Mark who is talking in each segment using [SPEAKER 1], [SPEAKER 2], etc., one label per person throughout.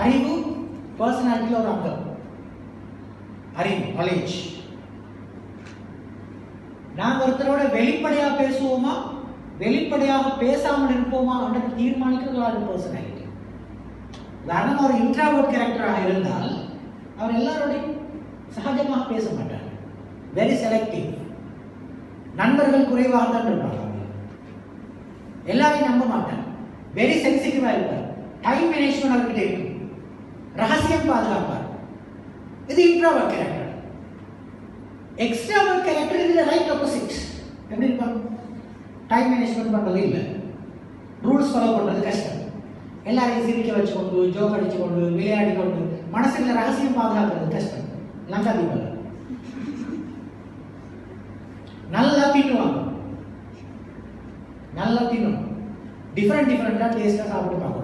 [SPEAKER 1] அறிவு பர்சனாலிட்டியில் ஒரு அங்கம் அறிவு நாலேஜ் நாம் ஒருத்தரோட வெளிப்படையா பேசுவோமா? வெளிப்படையாக பேசாமல் இருப்போமா? என்று தீர்மானிக்கிறது ஒரு பர்சனாலிட்டி உதாரணம் ஒரு இன்ட்ராவர்ட் கேரக்டராக இருந்தால் அவர் எல்லாரோடையும் சகஜமாக பேச மாட்டார். வெரி செலக்டிவ் நண்பர்கள் குறைவாக தான் இருப்பாங்க எல்லாரையும் நம்ப மாட்டார். வெரி சென்சிட்டிவாக இருப்பார். டைம் மேனேஜ்மெண்ட் அவர்கிட்ட இருக்கும். ரகசியம் பாதுகாப்பார் இது இன்ட்ராவர்ட் கேரக்டர் எக்ஸ்ட்ராவர்ட் கேரக்டர் இதுல ரைட் ஆப்போசிட் எப்படி இருப்பாங்க? டைம் மேனேஜ்மெண்ட் பண்ணுறது இல்லை. ரூல்ஸ் ஃபாலோ பண்ணுறது கஷ்டம். எல்லாரையும் சிரிக்க வச்சு கொண்டு ஜோக் அடிச்சு கொண்டு விளையாடி கொண்டு மனசுல ரகசியம் பாதுகாக்கிறது கஷ்டம். லங்கா தீபம் நல்லா தின்னுவாங்க. நல்லா தின்னும் டிஃப்ரெண்ட் டிஃப்ரெண்ட்டாக டேஸ்ட்டாக சாப்பிட்டு பார்க்கணும்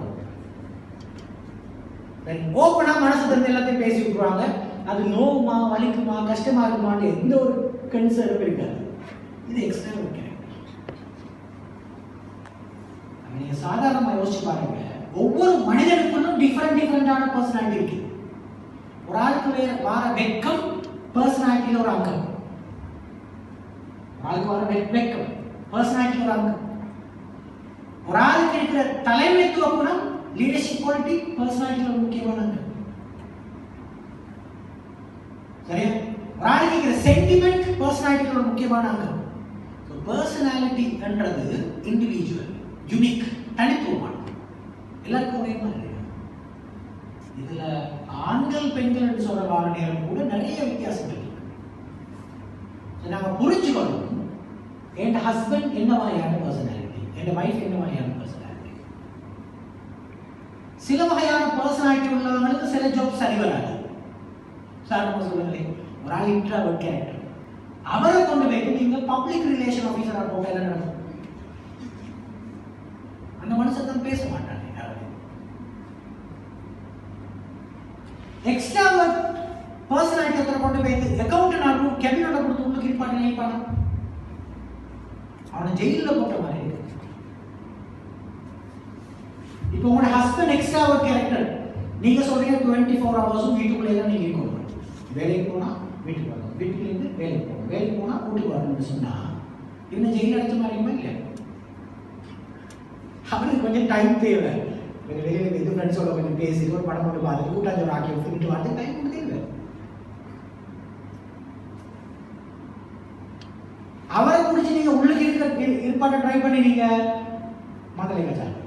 [SPEAKER 1] ஓப்பனாக மனசு தந்து எல்லாத்தையும் பேசி விட்ருவாங்க அது நோவுமா வலிக்குமா கஷ்டமா இருக்குமான்னு எந்த ஒரு கன்சர்னும் இருக்காது. இது எக்ஸ்ட்ரா ஒரு கேரக்டர் நீங்க சாதாரணமா யோசிச்சு பாருங்க. ஒவ்வொரு மனிதனுக்கும் டிஃப்ரெண்ட் டிஃப்ரெண்டான பர்சனாலிட்டி இருக்கு. ஒரு ஆளுக்கு வேற வார வெக்கம் பர்சனாலிட்டியில ஒரு அங்கம். ஒரு ஆளுக்கு வர வெக்கம் பர்சனாலிட்டியில ஒரு அங்கம். ஒரு ஆளுக்கு இருக்கிற தலைமைத்துவ குணம் லீடர்ஷிப் குவாலிட்டி பர்சனாலிட்டியில் ஒரு சரியா? ஒரு சென்டிமெண்ட் பர்சனாலிட்டியில் ஒரு முக்கியமான அங்கம். பர்சனாலிட்டி என்றது இண்டிவிஜுவல் யுனிக் தனித்துவமானது எல்லாருக்கும் ஒரே மாதிரி இதுல ஆண்கள் பெண்கள் என்று சொல்ற வார கூட நிறைய வித்தியாசங்கள் இருக்கு. So, நாம புரிஞ்சுக்கணும் என் ஹஸ்பண்ட் என்ன மாதிரியான பர்சனாலிட்டி என் வைஃப் என்ன மாதிரியான பர்சனாலிட்டி சில வகையான பர்சனாலிட்டி உள்ளவங்களுக்கு சில ஜாப் சரி வராது சாதாரணமாக சொல்லுங்களேன் ஒரு ஆள் இன்ட்ராவர்ட் கேரக்டர் அவரை கொண்டு போயிட்டு நீங்க பப்ளிக் ரிலேஷன் ஆஃபீஸராக போக என்ன நடக்கும்? அந்த மனுஷன் தான் பேச மாட்டாங்க எக்ஸ்ட்ரா எக்ஸ்ட்ராவர்ட் பர்சனாலிட்டி ஒருத்தரை கொண்டு போய் அக்கௌண்ட் நான் கேபினோட கொடுத்து உங்களுக்கு இருப்பாங்க நினைப்பாங்க அவனை ஜெயிலில் போட்ட மாதிரி இருக்கு இப்போ உங்களோட ஹஸ்பண்ட் எக்ஸ்ட்ரா ஒரு கேரக்டர் நீங்க சொல்றீங்க டுவெண்ட்டி ஃபோர் ஹவர்ஸும் வீட்டுக்குள்ளே தான் நீங்க இருக்கணும். வேலைக்கு போனா வீட்டுக்கு வரணும். வீட்டுல இருந்து வேலைக்கு போகணும். வேலைக்கு போனா வீட்டுக்கு வரணும்னு சொன்னா இன்னும் ஜெயில் அடைச்ச மாதிரியுமா இல்லையா அவனுக்கு கொஞ்சம் டைம் தேவை. கொஞ்சம் வெளியில் இது ஃப்ரெண்ட்ஸோட கொஞ்சம் பேசி ஒரு படம் போட்டு பார்த்துட்டு கூட்டாஞ்சோறு ஆக்கி விட்டுட்டு வரது டைம் தேவை. அவரை குடிச்சு நீங்க உள்ளுக்கு இருக்க இருப்பாட்ட ட்ரை பண்ணி நீங்க மதலை கச்சாங்க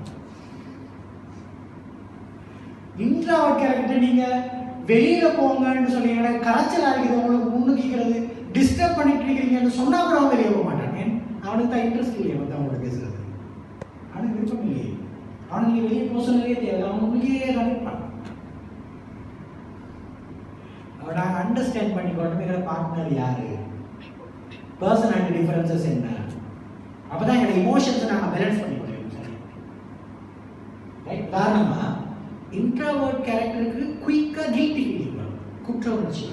[SPEAKER 1] இன்ட்ராவர்ட் கேரக்டர் நீங்கள் வெளியில் போங்கன்னு சொன்னீங்கன்னா கரைச்சல் இருக்குது உங்களுக்கு முன்னுக்கிறது டிஸ்டர்ப் பண்ணிட்டு இருக்கிறீங்கன்னு சொன்னால் கூட அவன் வெளியே போக மாட்டாங்க. அவனுக்கு தான் இன்ட்ரெஸ்ட் இல்லையே வந்து அவங்களோட பேசுறது. அவனுக்கு விருப்பம் இல்லையே. அவனுக்கு வெளியே போக சொல்லவே தேவை அவன் உள்ளே கணிப்பான். அவன் நாங்கள் அண்டர்ஸ்டாண்ட் பண்ணிக்கொண்டு எங்களோட பார்ட்னர் யாரு? பர்சனாலிட்டி டிஃபரன்சஸ் என்ன? அப்போதான் எங்களோட இமோஷன்ஸை நாங்கள் பேலன்ஸ் பண்ணி முடியும் சரி ரைட் உதாரணமா இன்ட்ராவர்ட் கேரக்டருக்கு குயிக்காக கில்ட்டி ஃபீலிங் வரும் குற்ற உணர்ச்சி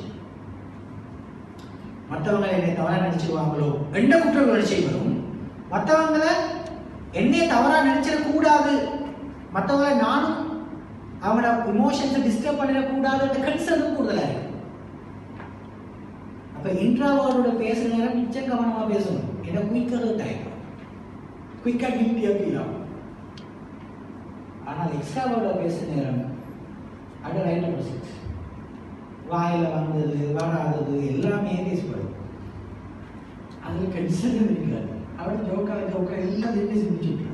[SPEAKER 1] மற்றவங்க என்னை தவறாக நினைச்சிருவாங்களோ? எந்த குற்ற உணர்ச்சி வரும் மற்றவங்கள என்னை தவறாக நினைச்சிடக்கூடாது. மற்றவங்கள நானும் அவனோட இமோஷன்ஸை டிஸ்டர்ப் பண்ணிடக்கூடாது அந்த கன்சர்னும் கூடுதலா இருக்கும் அப்போ இன்ட்ராவர்டோட பேசுகிற நேரம் மிச்சம் கவனமாக பேசணும். ஏன்னா குயிக்காக தயக்கம். குயிக்காக கில்ட்டியா ஃபீல் ஆகும் ஆனால் எக்ஸ்ட்ராவோட பேச நேரம் அது ரைட் ஆப்போசிட் வாயில் வந்தது வராதது எல்லாமே பேசப்படும் அதில் கன்சர்ன் இருக்காது அவன் ஜோக்காக ஜோக்கா எல்லாத்தையுமே சிந்திச்சுட்டு